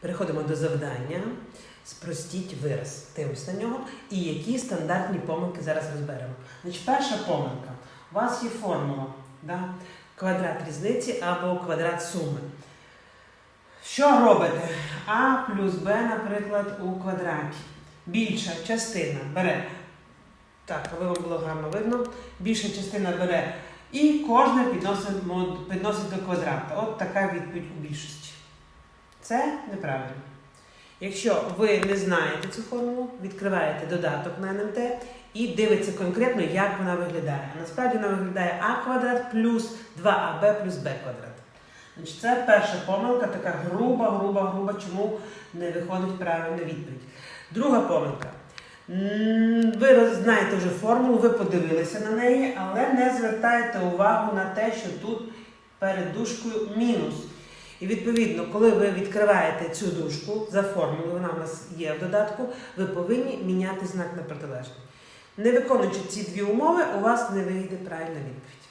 Переходимо до завдання. Спростіть вираз. Дивимося на нього. І які стандартні помилки зараз розберемо. Значить, перша помилка. У вас є формула. Да? Квадрат різниці або квадрат суми. Що робите? А плюс Б, наприклад, у квадраті. Більша частина бере. Так, аби вам було гарно видно. Більша частина бере і кожне підносимо, підносить до квадрата. От така відповідь у більшості. Це неправильно. Якщо ви не знаєте цю формулу, відкриваєте додаток на НМТ і дивиться конкретно, як вона виглядає. Насправді вона виглядає А квадрат плюс 2АБ плюс Б квадрат. Значить, це перша помилка, така груба, груба, груба, чому не виходить правильна відповідь. Друга помилка. Ви знаєте вже формулу, ви подивилися на неї, але не звертаєте увагу на те, що тут перед дужкою мінус. І відповідно, коли ви відкриваєте цю дужку за формулою, вона в нас є в додатку, ви повинні міняти знак на протилежний. Не виконуючи ці дві умови, у вас не вийде правильна відповідь.